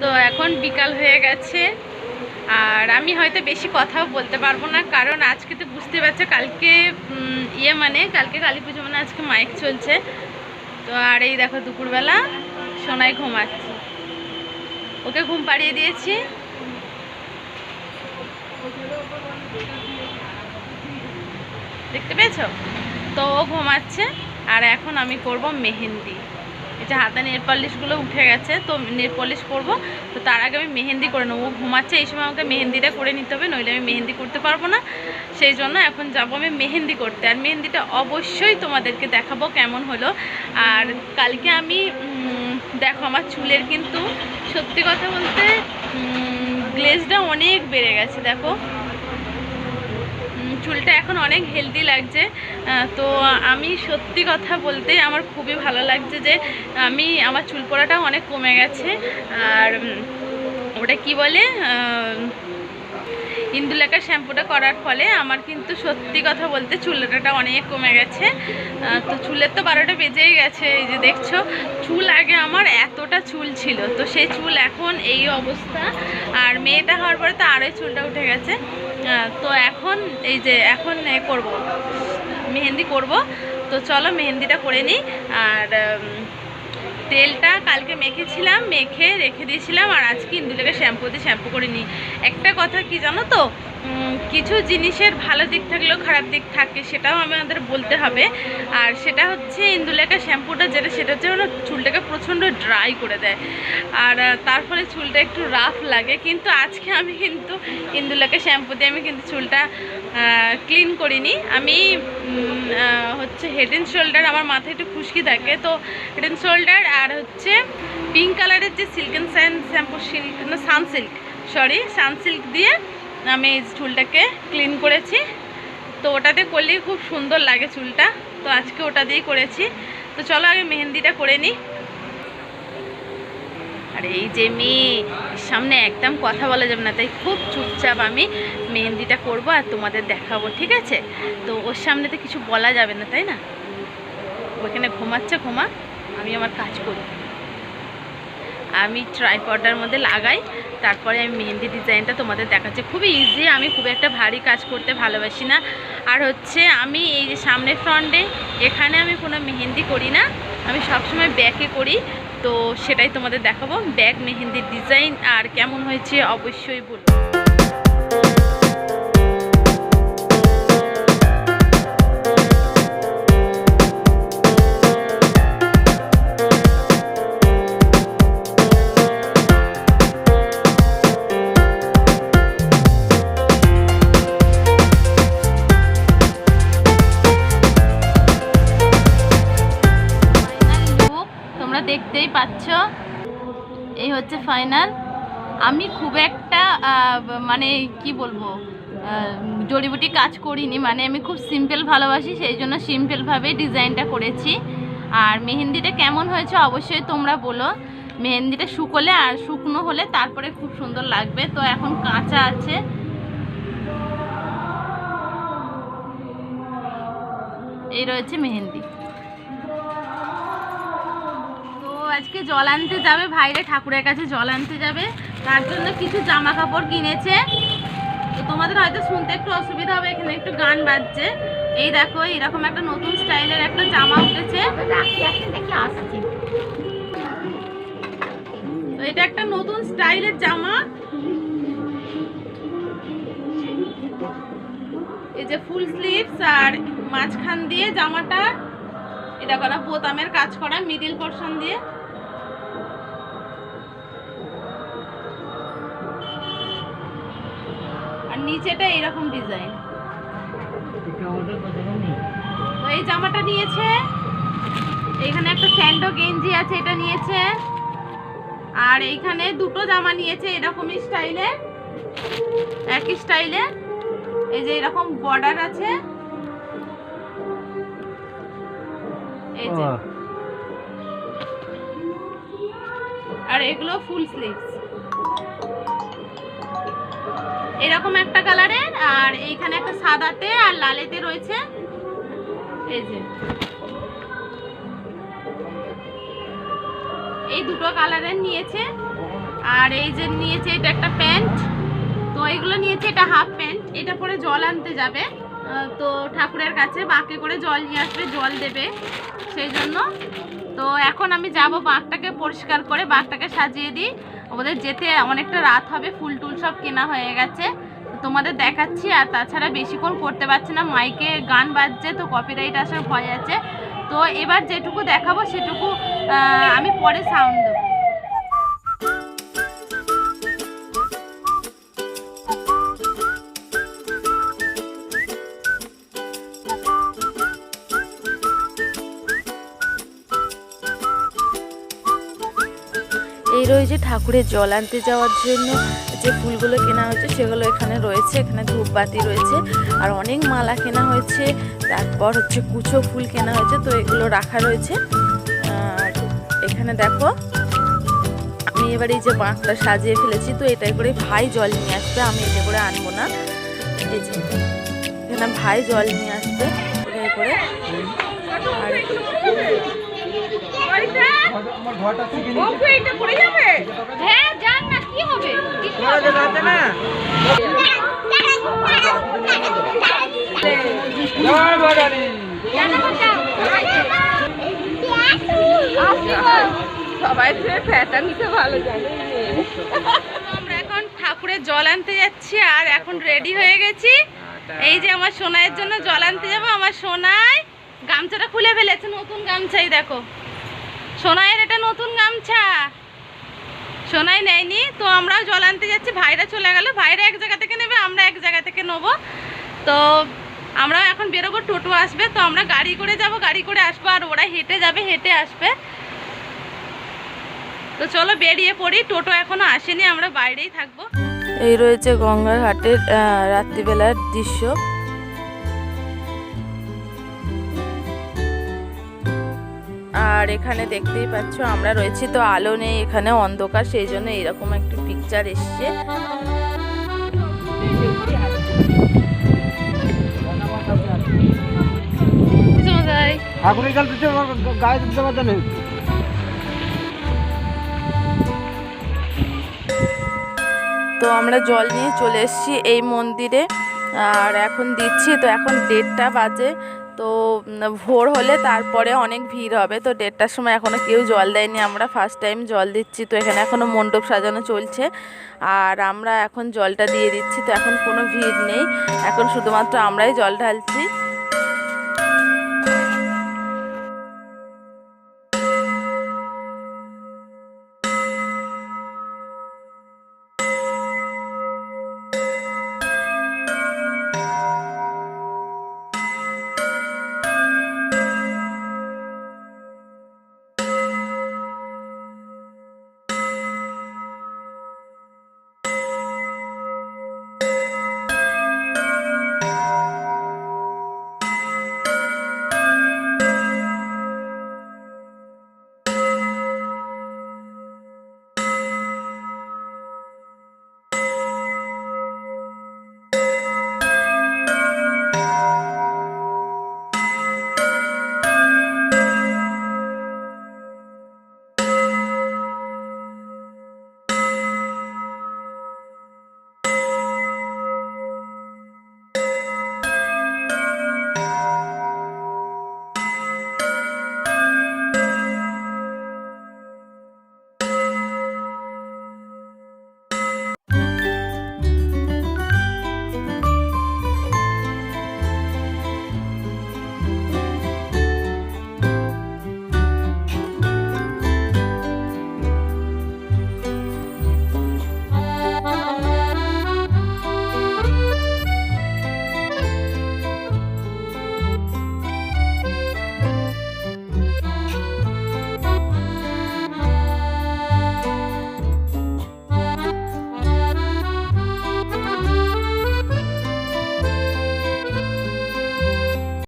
তো এখন বিকাল হয়ে গেছে। আর আমি হয়তো বেশি কথাও বলতে পারব না, কারণ আজকে তো বুঝতে পারছ কালকে ইয়ে মানে কালকে কালী পুজো মানে আজকে মাইক চলছে। তো আর এই দেখো দুপুরবেলা সোনায় ঘুমাচ্ছে। ওকে ঘুম পাড়িয়ে দিয়েছি। দেখতে পেয়েছ? তো ও ঘুমাচ্ছে। আর এখন আমি করব মেহেন্দি। যে হাতে নেল পলিশগুলো উঠে গেছে, তো নেল পলিশ করব। তো তার আগে আমি মেহেন্দি করে নেব। ঘুমাচ্ছে, এই সময় আমাকে মেহেন্দিটা করে নিতে হবে, নইলে আমি মেহেন্দি করতে পারব না। সেই জন্য এখন যাব আমি মেহেন্দি করতে। আর মেহেন্দিটা অবশ্যই তোমাদেরকে দেখাবো কেমন হলো। আর কালকে আমি দেখো আমার চুলের কিন্তু, সত্যি কথা বলতে গ্লেজটা অনেক বেড়ে গেছে, দেখো। চুলটা এখন অনেক হেলদি লাগছে। তো আমি সত্যি কথা বলতে আমার খুবই ভালো লাগছে যে আমি আমার চুল পড়াটা অনেক কমে গেছে। আর ওটা কি বলে? আহ, ইন্দুলেখা শ্যাম্পুটা করার ফলে আমার কিন্তু সত্যি কথা বলতে চুলটা অনেক কমে গেছে। তো চুলের তো বারোটা বেজেই গেছে এই যে দেখছ। চুল আগে আমার এতটা চুল ছিল তো সেই চুল এখন এই অবস্থা। আর মেয়েটা হওয়ার পরে তো আরোই চুলটা উঠে গেছে। তো এখন এই যে এখন করব। মেহেন্দি করব। তো চলো মেহেন্দিটা করে নিই। আর তেলটা কালকে মেখেছিলাম, মেখে রেখে দিয়েছিলাম, আর আজকে ইন্দুলেকে শ্যাম্পু দিয়ে শ্যাম্পু করে নিই। একটা কথা কি জানো তো? কিছু জিনিসের ভালো দিক থাকলেও খারাপ দিক থাকে, সেটাও আমাদের বলতে হবে। আর সেটা হচ্ছে ইন্দুলেখা শ্যাম্পুটা যেটা, সেটা হচ্ছে মানে চুলটাকে প্রচণ্ড ড্রাই করে দেয়। আর তার ফলে চুলটা একটু রাফ লাগে, কিন্তু আজকে আমি কিন্তু ইন্দুলেখা শ্যাম্পু দিয়ে আমি কিন্তু চুলটা ক্লিন করিনি। আমি হচ্ছে হেড অ্যান্ড শোল্ডার আমার মাথায় একটু খুশকি থাকে। তো হেড অ্যান্ড শোল্ডার আর হচ্ছে পিঙ্ক কালারের যে silk and san shampoo silk না সানসিল্ক সরি সানসিল্ক দিয়ে আমি চুলটাকে ক্লিন করেছি। তো ওটাতে করলেই খুব সুন্দর লাগে চুলটা। তো আজকে ওটা দিয়েই করেছি। তো চলো আগে মেহেন্দিটা করে নিই। আর, এই যে মেয়ে সামনে একদম কথা বলা যাবে না, তাই খুব চুপচাপ আমি মেহেন্দিটা করব আর তোমাদের দেখাবো, ঠিক আছে? তো ওর সামনে তো কিছু বলা যাবে না, তাই না? ওখানে ঘুমাচ্ছে, ঘুমা, আমি আমার কাজ করি। আমি ট্রাইপডার মধ্যে লাগাই, তারপরে আমি মেহেন্দি ডিজাইনটা তোমাদের দেখাচ্ছি। খুবই ইজি আমি খুব একটা ভারী কাজ করতে ভালোবাসি না। আর হচ্ছে আমি এই যে সামনে ফ্রন্টে, এখানে আমি কোনো মেহেন্দি করি না। আমি সবসময় ব্যাকে করি, তো সেটাই তোমাদের দেখাবো। ব্যাক মেহেন্দির ডিজাইন আর কেমন হয়েছে অবশ্যই বলব। ফাইনাল আমি খুব একটা মানে কি বলব জড়িবুটি কাজ করিনি মানে আমি খুব সিম্পল ভালোবাসি, সেই জন্য সিম্পলভাবে ডিজাইনটা করেছি। আর মেহেন্দিটা কেমন হয়েছে অবশ্যই তোমরা বলো। মেহেন্দিটা শুকোলে আর শুকনো হলে তারপরে খুব সুন্দর লাগবে। তো এখন কাঁচা আছে। এই রয়েছে মেহেন্দি। আজকে জল আনতে যাবে, ভাইরে ঠাকুরের কাছে জল আনতে যাবে। তার জন্য কিছু জামা কাপড় কিনেছে। তো তোমাদের হয়তো শুনতে একটু অসুবিধা হবে, এখানে একটু গান বাজছে। এই দেখো, এরকম একটা নতুন স্টাইলের একটা জামা উঠেছে। তো এটা একটা নতুন স্টাইলের জামা। এই যে ফুল স্লিভস আর মাঝখান দিয়ে জামাটা এটা করা বোতামের কাজ করা, মিডিল পোর্শন দিয়ে। নিচেটা এরকম ডিজাইন এই জামাটা নিয়েছে। এখানে একটা স্যান্ডো গেঞ্জি আছে এটা নিয়েছে। আর এইখানে দুটো জামা নিয়েছে এরকমই স্টাইলে একই স্টাইলে এই যে এরকম বর্ডার আছে। এই যে। আর এগুলো ফুল স্লিভস এরকম একটা কালারের, আর এইখানে একটা সাদাতে আর লালেতে রয়েছে। এই যে। এই দুটো কালারের নিয়েছে। আর এই যে নিয়েছে, এটা একটা প্যান্ট। তো এগুলো নিয়েছে, এটা হাফ প্যান্ট। এটা পরে জল আনতে যাবে। তো ঠাকুরের কাছে বাঁকে করে জল নিয়ে আসবে, জল দেবে সেই জন্য। তো এখন আমি যাব বাঁকটাকে পরিষ্কার করে, বাঁকটাকে সাজিয়ে দিই। ওদের যেতে অনেকটা রাত হবে, ফুল টুল সব কেনা হয়ে গেছে। তোমাদের দেখাচ্ছি, আর তাছাড়া বেশিক্ষণ করতে পারছে না, মাইকে গান বাজছে, তো কপিরাইট আসার ভয় আছে। তো এবার যেটুকু দেখাবো, সেটুকু আমি পরে সাউন্ড দেবো। এই রয়েছে ঠাকুরের জল আনতে যাওয়ার জন্য যে ফুলগুলো কেনা হয়েছে সেগুলো এখানে রয়েছে, এখানে ধূপবাতি রয়েছে আর অনেক মালা কেনা হয়েছে। তারপর হচ্ছে কুচো ফুল কেনা হয়েছে, তো এগুলো রাখা রয়েছে। এখানে দেখো, আমি এবার এই যে বাঁকটা সাজিয়ে ফেলেছি, তো এটাই করে ভাই জল নিয়ে আসবে, আমি এটা করে আনব না। এখানে ভাই জল নিয়ে আসবে, এটাই করে। আর আমার ঘরটা থেকে হ্যাঁ যান না কি হবে? কিছু হবে? না। জয় বাগানি সবাই ফ্যাটা নিতে ভালো জানে। আমরা এখন ঠাকুরের জল আনতে যাচ্ছি আর এখন রেডি হয়ে গেছি। এই যে আমার সোনাইয়ের জন্য জল আনতে যাব আমার সোনাই গামছাটা খুলে ফেলেছে নতুন গামছাই দেখো। সোনাইয়ের এটা নতুন গামছা। সোনাই নেয়নি, তো আমরাও জল আনতে যাচ্ছি, ভাইরা চলে গেল। ভাইরা এক জায়গা থেকে নেবে, আমরা এক জায়গা থেকে নেব। তো আমরাও এখন বেরোবো, টোটো আসবে, তো আমরা গাড়ি করে যাব, গাড়ি করে আসব, আর ওরা হেঁটে যাবে, হেঁটে আসবে। তো চলো বেরিয়ে পড়ি, টোটো এখনও আসেনি, আমরা বাইরেই থাকব। এই রয়েছে গঙ্গার ঘাটের রাত্রিবেলার দৃশ্য। আর এখানে দেখতেই পাচ্ছ আমরা রয়েছি তো আলো নেই এখানে অন্ধকার সেই জন্য এরকম একটি পিকচার এসছে। তো আমরা জল নিয়ে চলে এসেছি এই মন্দিরে আর এখন দিচ্ছি তো এখন দেড়টা বাজে। তো ভোর হলে তারপরে অনেক ভিড় হবে। তো দেড়টার সময় এখনও কেউ জল দেয়নি। আমরা ফার্স্ট টাইম জল দিচ্ছি। তো এখানে এখনও মণ্ডপ সাজানো চলছে। আর আমরা এখন জলটা দিয়ে দিচ্ছি। তো এখন কোনো ভিড় নেই। এখন শুধুমাত্র আমরাই জল ঢালছি।